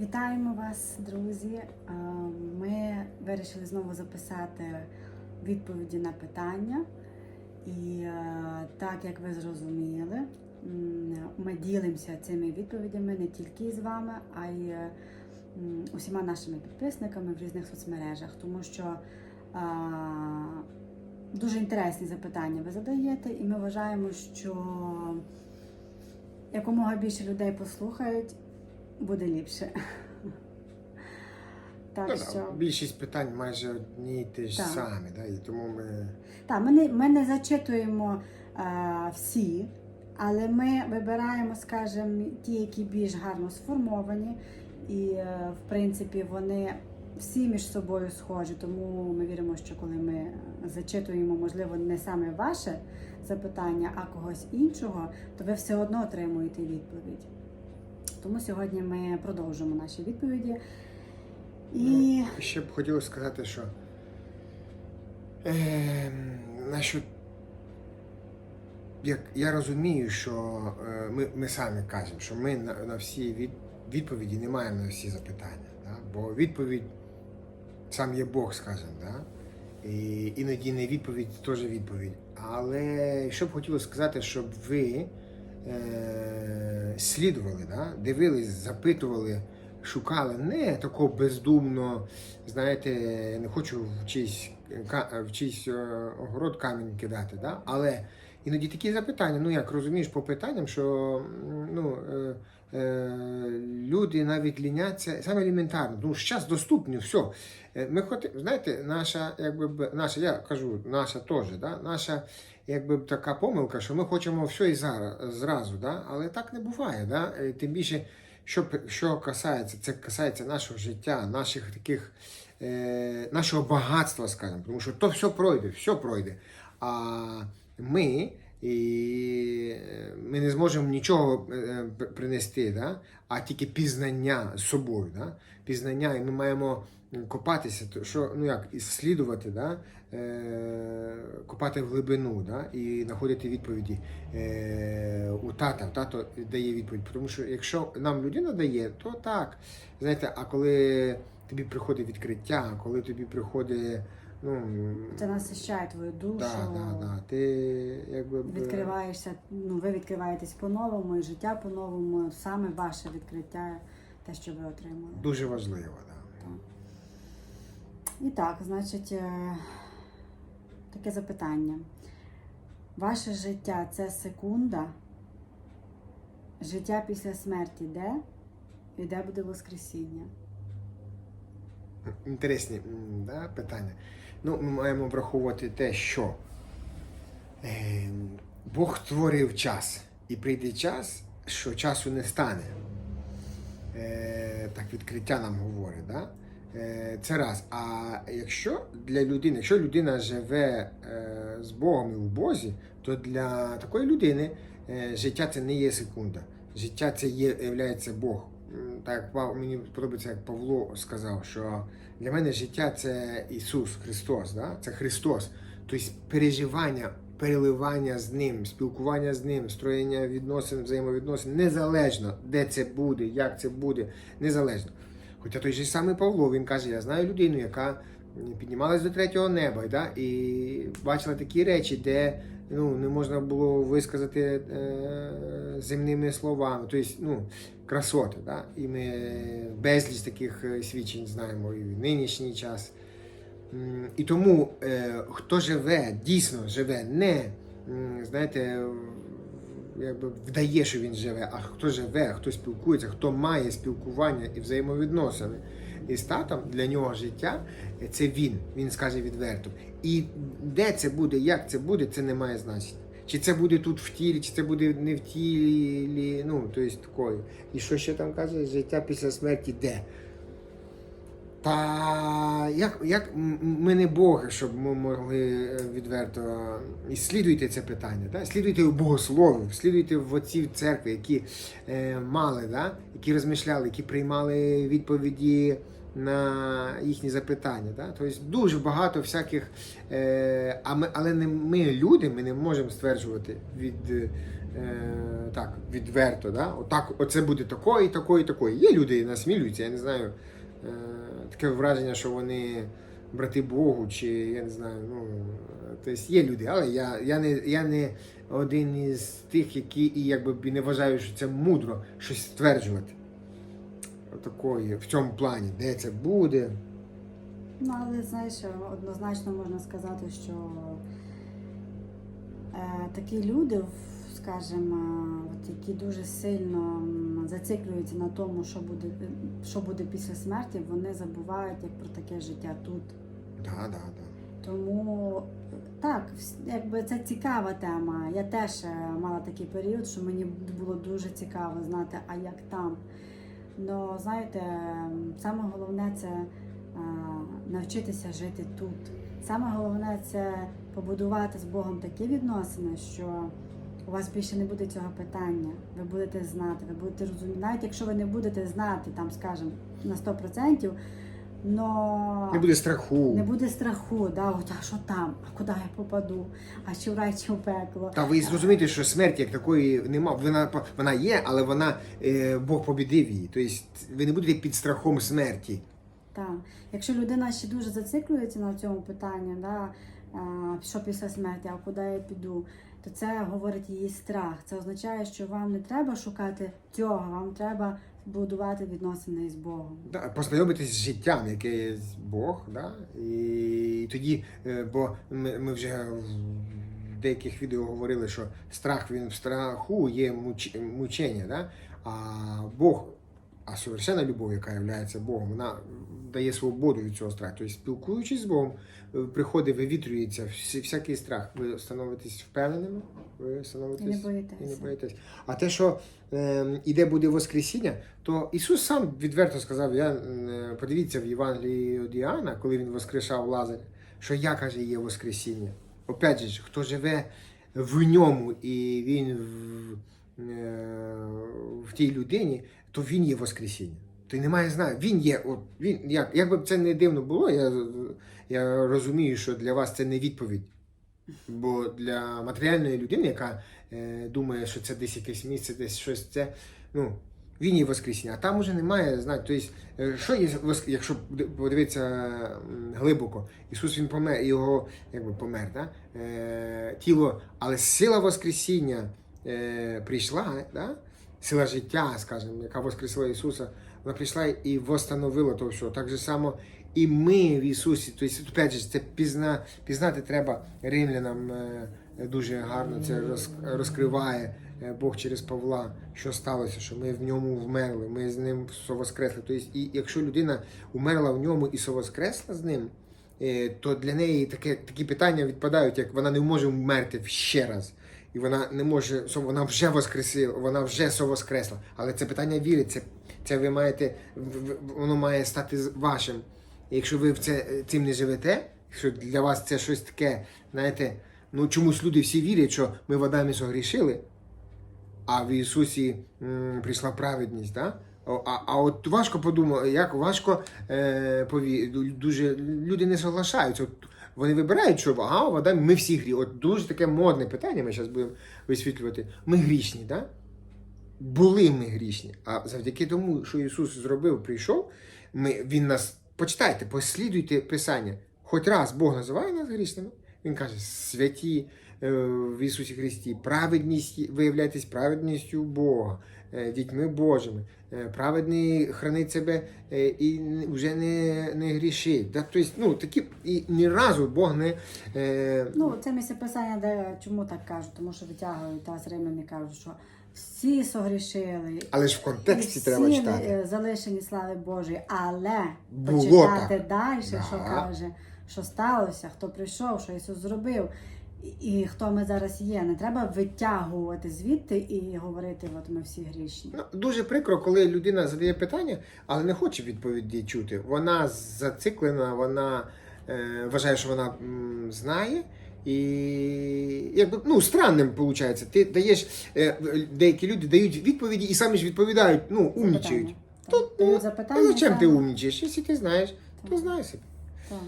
Вітаємо вас, друзі. Ми вирішили знову записати відповіді на питання. І е, так як ви зрозуміли, ми ділимося цими відповідями не тільки з вами, а й е, усіма нашими підписниками в різних соцмережах, тому що е, дуже інтересні запитання ви задаєте, і ми вважаємо, що якомога більше людей послухають, буде ліпше. Так Ну, що Більшість питань майже одні й ті ж Так. самі, да, і тому ми так, ми не, ми не зачитуємо е, всі, але ми вибираємо, скажімо, ті, які більш гарно сформовані, і е, в принципі вони всі між собою схожі. Тому ми віримо, що коли ми зачитуємо, можливо, не саме ваше запитання, а когось іншого, то ви все одно отримуєте відповідь. Тому сьогодні ми продовжимо наші відповіді. І ну, ще б хотілося сказати, що е, насчет, як я розумію, що е, ми, ми самі кажемо, що ми на, на всі від, відповіді не маємо на всі запитання. Да? Бо відповідь сам є Бог, скажімо, да? і іноді не відповідь теж відповідь. Але що б хотілося сказати, щоб ви е, слідували, да? дивились, запитували, шукали не такого бездумно, знаєте, не хочу в чийсь, в чийсь е, огород камінь кидати, да? але іноді такі запитання, ну як розумієш по питанням, що ну, е, е, люди навіть ліняться саме елементарно, ну зараз доступні, все. Ми хоти, знаєте, наша, якби наша, я кажу, наша теж, да? наша якби така помилка, що ми хочемо все і зараз зразу, да? але так не буває. Да? Е, Тим більше, що, що касається, це касається нашого життя, наших таких, е, нашого багатства, скажімо, тому що то все пройде, все пройде. А ми. І е, ми не зможемо нічого е, п- принести, да? а тільки пізнання з собою. Да? Пізнання, і ми маємо копатися, що ну як іслідувати, да? е, копати в глибину да? і знаходити відповіді е, у тата. Тато дає відповідь. Тому що якщо нам людина дає, то так. Знаєте, а коли тобі приходить відкриття, коли тобі приходить, ну це насищає твою душу. да, да, да, ти якби відкриваєшся, ну ви відкриваєтесь по-новому, і життя по-новому, саме ваше відкриття, те, що ви отримали. дуже важливо. Да. І так, значить, е, таке запитання. Ваше життя це секунда, життя після смерті де? І де буде Воскресіння? Інтересні да, питання. Ну, ми маємо враховувати те, що е, Бог творив час, і прийде час, що часу не стане. Е, так відкриття нам говорить. Да? Е, це раз. А якщо для людини, якщо людина живе е, з Богом і в Бозі, то для такої людини життя це не є секунда. Життя це є, являється Бог. Так мені подобається, як Павло сказав, що для мене життя це Ісус Христос, да? це Христос. Тобто переживання, переливання з Ним, спілкування з Ним, строєння відносин, взаємовідносин, незалежно, де це буде, як це буде, незалежно. Хоча той же самий Павло, він каже, я знаю людину, яка піднімалась до третього неба да? і бачила такі речі, де ну, не можна було висказати е, земними словами. Тобто, ну, красоти. Да? І ми безліч таких е, свідчень знаємо і в нинішній час. І тому е, хто живе, дійсно живе, не знаєте, якби вдає, що він живе, а хто живе, хто спілкується, хто має спілкування і взаємовідносини із татом, для нього життя е, це він. Він скаже відверто. І де це буде, як це буде, це не має значення. Чи це буде тут в тілі, чи це буде не в тілі, ну, тобто такої. І що ще там каже, життя після смерті де? Та як, як ми не Боги, щоб ми могли е, відверто і слідуйте це питання, да? слідуйте у богословів, слідуйте в отців церкви, які е, мали, да? які розмишляли, які приймали відповіді на їхні запитання. Да? Тобто дуже багато всяких, е, а ми, але не ми люди, ми не можемо стверджувати від, е, так, відверто. Да? Отак, оце буде такої, такої, такої. Є люди, насмілюються, я не знаю. Е, таке враження, що вони брати Богу, чи я не знаю, ну, тобто є люди, але я, я, не, я не один із тих, які і якби не вважаю, що це мудро щось стверджувати. Отакої, в цьому плані, де це буде. Ну, але знаєш, однозначно можна сказати, що е, такі люди, скажімо, от які дуже сильно зациклюються на тому, що буде, що буде після смерті, вони забувають як про таке життя тут. Да, да, да. Тому так, якби це цікава тема. Я теж е, мала такий період, що мені було дуже цікаво знати, а як там. Ну, знаєте, саме головне це е, навчитися жити тут. Саме головне це побудувати з Богом такі відносини, що у вас більше не буде цього питання. Ви будете знати, ви будете розуміти. Навіть якщо ви не будете знати, там, скажімо, на 100%, но Не буде страху. не буде страху, да, от, а що там, а куди я попаду, а чи в рай, чи в пекло. Та ви зрозумієте, що смерті як такої нема. Вона вона є, але вона е, Бог побідив її. Тобто ви не будете під страхом смерті. Так. Якщо людина ще дуже зациклюється на цьому питанні, да, що після смерті, а куди я піду, то це говорить її страх. Це означає, що вам не треба шукати цього, вам треба будувати відносини з Богом. Да, познайомитись з життям, яке є Бог, да? і тоді, е, бо ми, ми вже в деяких відео говорили, що страх він в страху є муч, мучення, да? а Бог, а совершенна любов, яка є Богом, вона дає свободу від цього страху. Тобто, спілкуючись з Богом, е, приходить, вивітрюється всякий страх. Ви становитесь впевненими, ви становитесь І не і не боїтеся. боїтесь. А те, що е, іде буде Воскресіння, то Ісус сам відверто сказав: я, е, подивіться в Євангелії від Іоанна, коли він воскрешав Лазаря, що я каже, є Воскресіння. Опять же, хто живе в ньому і він в, е, в тій людині, то він є Воскресіння. То й немає знаю. Він є, от він як, як би це не дивно було, я, я розумію, що для вас це не відповідь. Бо для матеріальної людини, яка е, думає, що це десь якесь місце, десь щось це, ну, він є Воскресіння, а там уже немає знати. Тобто, е, що є якщо подивитися глибоко, Ісус Він помер, його якби помер, да? е, тіло, але сила Воскресіння е, прийшла, да? Сила життя, скажімо, яка воскресила Ісуса, вона прийшла і восстановила то все. Так же само і ми в Ісусі. Тобто, опять же, це пізна, пізнати треба римлянам е, дуже гарно це роз, розкриває е, Бог через Павла, що сталося, що ми в ньому вмерли, ми з ним совоскресли. Тобто, і якщо людина умерла в ньому і совоскресла з ним, е, то для неї таке, такі питання відпадають, як вона не може вмерти ще раз. І вона не може, вона вже воскресила, вона вже совоскресла. Але це питання віри, це, це ви маєте, воно має стати вашим. І якщо ви в це, цим не живете, якщо для вас це щось таке, знаєте, ну чомусь люди всі вірять, що ми в Адамі согрішили, а в Ісусі м, прийшла праведність. Да? А, а от важко подумати, як важко е, пові... дуже люди не соглашаються. Вони вибирають, що ага, вода, ми всі грі. От дуже таке модне питання, ми зараз будемо висвітлювати. Ми грішні, да? були ми грішні. А завдяки тому, що Ісус зробив, прийшов, ми, Він нас, почитайте, послідуйте Писання. Хоч раз Бог називає нас грішними, Він каже, святі в Ісусі Христі, праведність, виявляйтесь праведністю Бога, е, дітьми Божими. Е, Праведний хранить себе е, і вже не, не грішить. Да? Тобто, ну, такі, і ні разу Бог не. Е, Ну, це місце писання, де чому так кажуть, тому що витягують та з римляни кажуть, що всі согрішили. але ж в контексті і треба всі читати. е, залишені слави Божої, але Було почитати так. далі, Да. що каже, що сталося, хто прийшов, що Ісус зробив. І, хто ми зараз є. Не треба витягувати звідти і говорити, от ми всі грішні. Ну, дуже прикро, коли людина задає питання, але не хоче відповіді чути. Вона зациклена, вона е, вважає, що вона м, знає. І якби ну странним виходить. Ти даєш е, деякі люди дають відповіді і самі ж відповідають, ну умнічають. Так. ну, запитання. зачем ти умнічаєш? Якщо ти знаєш, то Так. знай себе. Так.